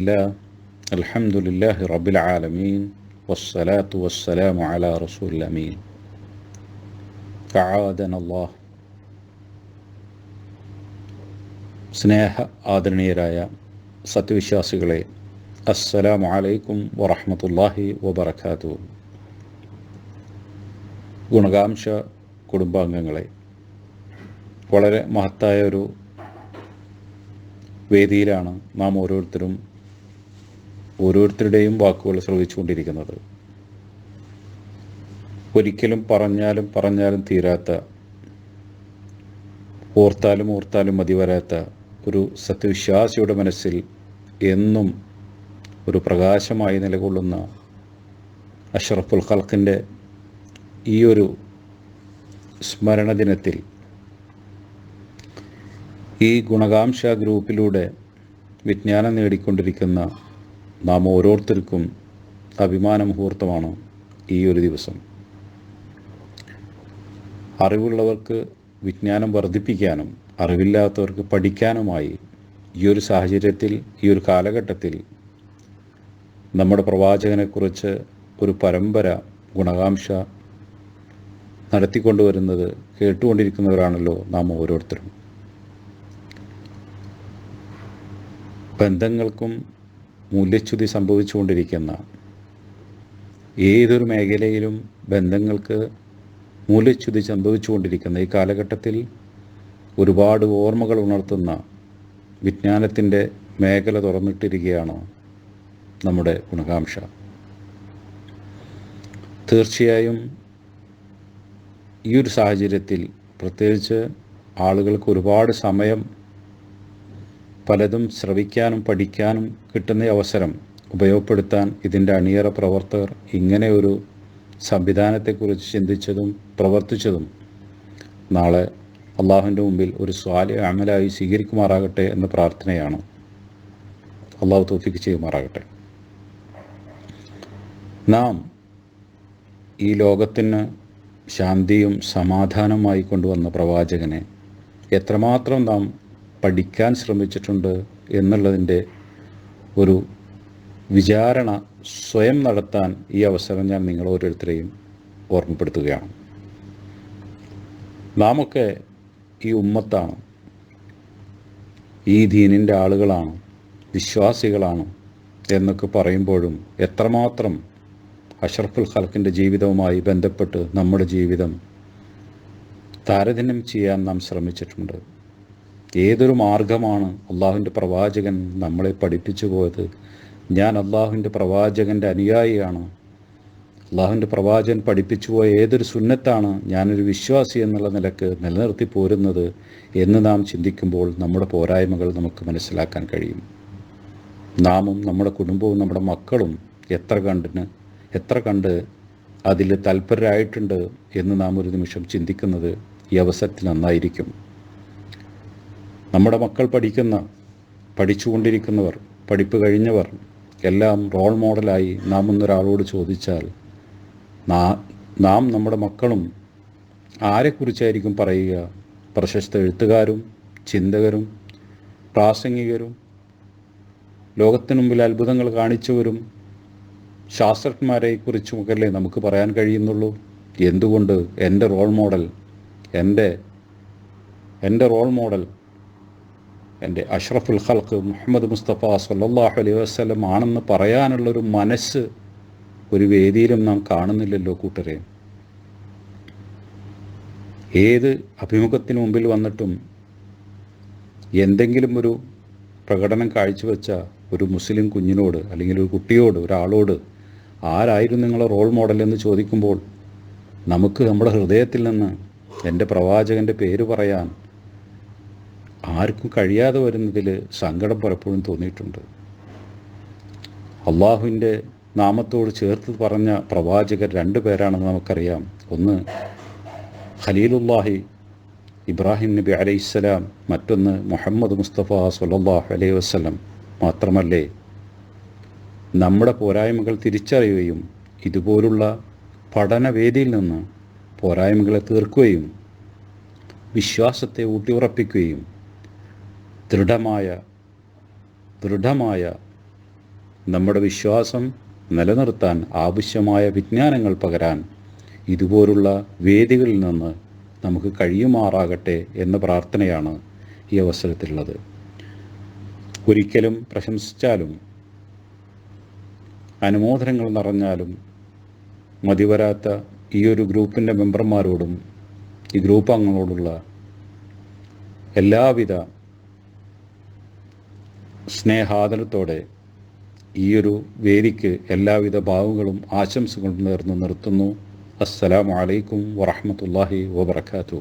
الله الحمد لله رب العالمين والصلاة والسلام على رسول الأمين أعاذنا الله സ്നേഹ ആദരണീയരായ സത്യവിശ്വാസികളെ അസ്സലാമു അലൈക്കും വറഹ്മത്തുള്ളാഹി വബറകാതുഹു ഗുണകാംശ കുടുംബാംഗങ്ങളെ വളരെ മഹത്തായ ഒരു വേദിയിലാണ് നാം ഓരോരുത്തരും ഓരോരുത്തരുടെയും വാക്കുകൾ ശ്രവിച്ചുകൊണ്ടിരിക്കുന്നത്. ഒരിക്കലും പറഞ്ഞാലും പറഞ്ഞാലും തീരാത്ത ഓർത്താലും ഓർത്താലും മതി വരാത്ത ഒരു സത്യവിശ്വാസിയുടെ മനസ്സിൽ എന്നും ഒരു പ്രകാശമായി നിലകൊള്ളുന്ന അഷറഫുൽ ഖൽക്കിന്റെ ഈ ഒരു സ്മരണ ദിനത്തിൽ ഈ ഗുണകാംക്ഷ ഗ്രൂപ്പിലൂടെ വിജ്ഞാനം നേടിക്കൊണ്ടിരിക്കുന്ന നാം ഓരോരുത്തർക്കും അഭിമാന മുഹൂർത്തമാണ് ഈ ഒരു ദിവസം. അറിവുള്ളവർക്ക് വിജ്ഞാനം വർദ്ധിപ്പിക്കാനും അറിവില്ലാത്തവർക്ക് പഠിക്കാനുമായി ഈ ഒരു സാഹചര്യത്തിൽ ഈ ഒരു കാലഘട്ടത്തിൽ നമ്മുടെ പ്രവാചകനെക്കുറിച്ച് ഒരു പരമ്പര ഗുണകാംക്ഷ നടത്തിക്കൊണ്ടുവരുന്നത് കേട്ടുകൊണ്ടിരിക്കുന്നവരാണല്ലോ നാം ഓരോരുത്തരും. ബന്ധങ്ങൾക്കും മൂല്യച്യുതി സംഭവിച്ചുകൊണ്ടിരിക്കുന്ന ഏതൊരു മേഖലയിലും ബന്ധങ്ങൾക്ക് മൂല്യച്യുതി സംഭവിച്ചുകൊണ്ടിരിക്കുന്ന ഈ കാലഘട്ടത്തിൽ ഒരുപാട് ഓർമ്മകൾ ഉണർത്തുന്ന വിജ്ഞാനത്തിന്റെ മേഖല തുറന്നിട്ടിരിക്കുകയാണ് നമ്മുടെ ഗുണകാംക്ഷ. തീർച്ചയായും ഈ ഒരു സാഹചര്യത്തിൽ പ്രത്യേകിച്ച് ആളുകൾക്ക് ഒരുപാട് സമയം പലതും ശ്രവിക്കാനും പഠിക്കാനും കിട്ടുന്ന അവസരം ഉപയോഗപ്പെടുത്താൻ ഇതിന്റെ അണിയറ പ്രവർത്തകർ ഇങ്ങനെ ഒരു സംവിധാനത്തെക്കുറിച്ച് ചിന്തിച്ചതും പ്രവർത്തിച്ചതും നാളെ അള്ളാഹുവിന്റെ മുമ്പിൽ ഒരു സ്വാലി അമലായി സ്വീകരിക്കുമാറാകട്ടെ എന്ന പ്രാർത്ഥനയാണ്. അള്ളാഹു തോഫിക്ക് ചെയ്യുമാറാകട്ടെ. നാം ഈ ലോകത്തിന് ശാന്തിയും സമാധാനമായി കൊണ്ടുവന്ന പ്രവാചകനെ എത്രമാത്രം നാം പഠിക്കാൻ ശ്രമിച്ചിട്ടുണ്ട് എന്നുള്ളതിന്റെ ഒരു വിചാരണ സ്വയം നടത്താൻ ഈ അവസരം ഞാൻ നിങ്ങൾ ഓരോരുത്തരെയും ഓർമ്മപ്പെടുത്തുകയാണ്. നാമൊക്കെ ഈ ഉമ്മത്താണ്. ഈ ദീനിന്റെ ആളുകളാണ്. വിശ്വാസികളാണ് എന്നൊക്കെ പറയുമ്പോഴും എത്രമാത്രം അഷറഫുൽ ഖൽക്കിന്റെ ജീവിതവുമായി ബന്ധപ്പെട്ട് നമ്മുടെ ജീവിതം താരതമ്യം ചെയ്യാൻ നാം ശ്രമിച്ചിട്ടുണ്ട്. ഏതൊരു മാർഗമാണ് അള്ളാഹുവിന്റെ പ്രവാചകൻ നമ്മളെ പഠിപ്പിച്ചു പോയത്? ഞാൻ അള്ളാഹുവിന്റെ പ്രവാചകന്റെ അനുയായിയാണ്. അള്ളാഹുവിന്റെ പ്രവാചകൻ പഠിപ്പിച്ചു പോയ ഏതൊരു സുന്നത്താണ് ഞാനൊരു വിശ്വാസി എന്നുള്ള നിലയ്ക്ക് നിലനിർത്തി പോരുന്നത് എന്ന് നാം ചിന്തിക്കുമ്പോൾ നമ്മുടെ പോരായ്മകൾ നമുക്ക് മനസ്സിലാക്കാൻ കഴിയും. നാമും നമ്മുടെ കുടുംബവും നമ്മുടെ മക്കളും എത്ര കണ്ടിന് എത്ര കണ്ട് അതിൽ തൽപരരായിട്ടുണ്ട് എന്ന് നാം ഒരു നിമിഷം ചിന്തിക്കുന്നത് ഈ അവസരത്തിൽ നന്നായിരിക്കും. നമ്മുടെ മക്കൾ പഠിക്കുന്ന പഠിച്ചുകൊണ്ടിരിക്കുന്നവർ പഠിപ്പ് കഴിഞ്ഞവർ എല്ലാം റോൾ മോഡലായി നാം ഒന്നൊരാളോട് ചോദിച്ചാൽ നാം നമ്മുടെ മക്കളും ആരെക്കുറിച്ചായിരിക്കും പറയുക? പ്രശസ്ത എഴുത്തുകാരും ചിന്തകരും പ്രാസംഗികരും ലോകത്തിനു മുമ്പിൽ അത്ഭുതങ്ങൾ കാണിച്ചവരും ശാസ്ത്രജ്ഞന്മാരെക്കുറിച്ചുമൊക്കെയല്ലേ നമുക്ക് പറയാൻ കഴിയുന്നുള്ളൂ? എന്തുകൊണ്ട് എന്റെ റോൾ മോഡൽ എന്റെ എന്റെ റോൾ മോഡൽ എന്റെ അഷ്റഫുൽ ഖൽക്ക് മുഹമ്മദ് മുസ്തഫ സല്ലാഹു അലൈഹി വസ്ലം ആണെന്ന് പറയാനുള്ളൊരു മനസ്സ് ഒരു വേദിയിലും നാം കാണുന്നില്ലല്ലോ കൂട്ടരെ. ഏത് അഭിമുഖത്തിന് മുമ്പിൽ വന്നിട്ടും എന്തെങ്കിലും ഒരു പ്രകടനം കാഴ്ചവെച്ച ഒരു മുസ്ലിം കുഞ്ഞിനോട് അല്ലെങ്കിൽ ഒരു കുട്ടിയോട് ഒരാളോട് ആരായിരുന്നു നിങ്ങളെ റോൾ മോഡൽ എന്ന് ചോദിക്കുമ്പോൾ നമുക്ക് നമ്മുടെ ഹൃദയത്തിൽ നിന്ന് എന്റെ പ്രവാചകന്റെ പേര് പറയാൻ ആർക്കും കഴിയാതെ വരുന്നതിൽ സങ്കടം പലപ്പോഴും തോന്നിയിട്ടുണ്ട്. അള്ളാഹുവിന്റെ നാമത്തോട് ചേർത്ത് പറഞ്ഞ പ്രവാചകർ രണ്ട് പേരാണെന്ന് നമുക്കറിയാം. ഒന്ന് ഖലീലുല്ലാഹി ഇബ്രാഹിം നബി അലൈഹിസ്സലാം മറ്റൊന്ന് മുഹമ്മദ് മുസ്തഫ സുല്ലാഹു അലൈഹി വസ്ലം മാത്രമല്ലേ. നമ്മുടെ പോരായ്മകൾ തിരിച്ചറിയുകയും ഇതുപോലുള്ള പഠനവേദിയിൽ നിന്ന് പോരായ്മകളെ തീർക്കുകയും വിശ്വാസത്തെ ഊട്ടിയുറപ്പിക്കുകയും ദൃഢമായ ദൃഢമായ നമ്മുടെ വിശ്വാസം നിലനിർത്താൻ ആവശ്യമായ വിജ്ഞാനങ്ങൾ പകരാൻ ഇതുപോലുള്ള വേദികളിൽ നിന്ന് നമുക്ക് കഴിയുമാറാകട്ടെ എന്ന പ്രാർത്ഥനയാണ് ഈ അവസരത്തിലുള്ളത്. ഒരിക്കലും പ്രശംസിച്ചാലും അനുമോദനങ്ങൾ നിറഞ്ഞാലും മതിവരാത്ത ഈ ഒരു ഗ്രൂപ്പിന്റെ മെമ്പർമാരോടും ഈ ഗ്രൂപ്പ് അംഗങ്ങളോടുള്ള എല്ലാവിധ സ്നേഹാദരത്തോടെ ഈയൊരു വേദിക്ക് എല്ലാവിധ ഭാവങ്ങളും ആശംസകളും നേർന്ന് നിർത്തുന്നു. അസ്സലാമു അലൈക്കും വറഹമത്തല്ലാഹി വബർക്കാത്തു